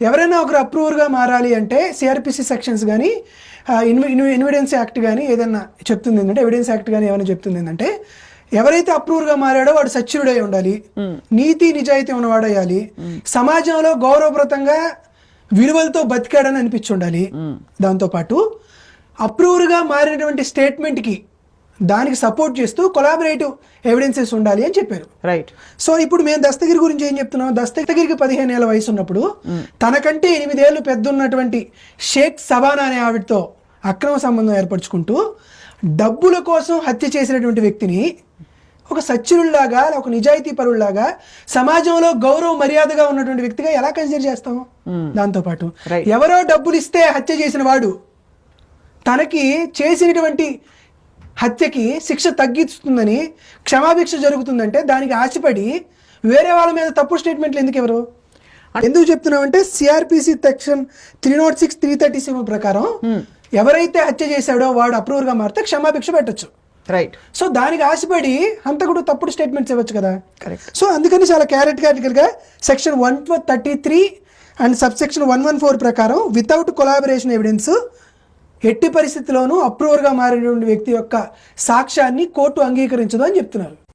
ఎవరైనా ఒకరు అప్రూవర్గా మారాలి అంటే సిఆర్పిసి సెక్షన్స్ కానీ ఇన్విడెన్స్ యాక్ట్ కానీ ఏదైనా చెప్తుంది ఏంటంటే ఎవిడెన్స్ యాక్ట్ కానీ ఏమైనా చెప్తుంది ఏంటంటే ఎవరైతే అప్రూవర్గా మారాడో వాడు సచ్యుడై ఉండాలి. నీతి నిజాయితీ ఉన్నవాడు అయ్యాలి సమాజంలో గౌరవప్రదంగా విలువలతో బతికాడని అనిపించి ఉండాలి దాంతోపాటు అప్రూవర్గా మారినటువంటి స్టేట్మెంట్కి దానికి సపోర్ట్ చేస్తూ కొలాబరేటివ్ ఎవిడెన్సెస్ ఉండాలి అని చెప్పారు. రైట్ సో ఇప్పుడు మేము దస్తగిరి గురించి ఏం చెప్తున్నాం? దస్తగిరికి పదిహేను ఏళ్ళ వయసు ఉన్నప్పుడు తనకంటే ఎనిమిదేళ్ళు పెద్ద ఉన్నటువంటి షేక్ సబానా అనే ఆవిడతో అక్రమ సంబంధం ఏర్పరచుకుంటూ డబ్బుల కోసం హత్య చేసినటువంటి వ్యక్తిని ఒక సచ్చినుల్లాగా ఒక నిజాయితీ పరుల్లాగా సమాజంలో గౌరవ మర్యాదగా ఉన్నటువంటి వ్యక్తిగా ఎలా కన్సిడర్ చేస్తాం? దాంతోపాటు Right. ఎవరో డబ్బులు ఇస్తే హత్య చేసిన వాడు తనకి చేసినటువంటి హత్యకి శిక్ష తగ్గిస్తుందని క్షమాభిక్ష జరుగుతుందంటే దానికి ఆశపడి వేరే వాళ్ళ మీద తప్పుడు స్టేట్మెంట్లు ఎందుకు ఎవరు ఎందుకు చెప్తున్నామంటే CrPC section three not six three thirty seven ప్రకారం ఎవరైతే హత్య చేశాడో వాడు అప్రూవర్గా మారితే క్షమాభిక్ష పెట్టొచ్చు. రైట్ సో దానికి ఆశపడి హంతకుడు తప్పుడు స్టేట్మెంట్స్ ఇవ్వచ్చు కదా? Correct. సో అందుకని చాలా క్యారెట్గా section one thirty three and sub section one one four ప్రకారం వితౌట్ కొలాబరేషన్ ఎవిడెన్స్ ఎట్టి పరిస్థితిలోనూ అప్రూవర్గా మారినటువంటి వ్యక్తి యొక్క సాక్ష్యాన్ని కోర్టు అంగీకరించదు అని చెప్తున్నారు.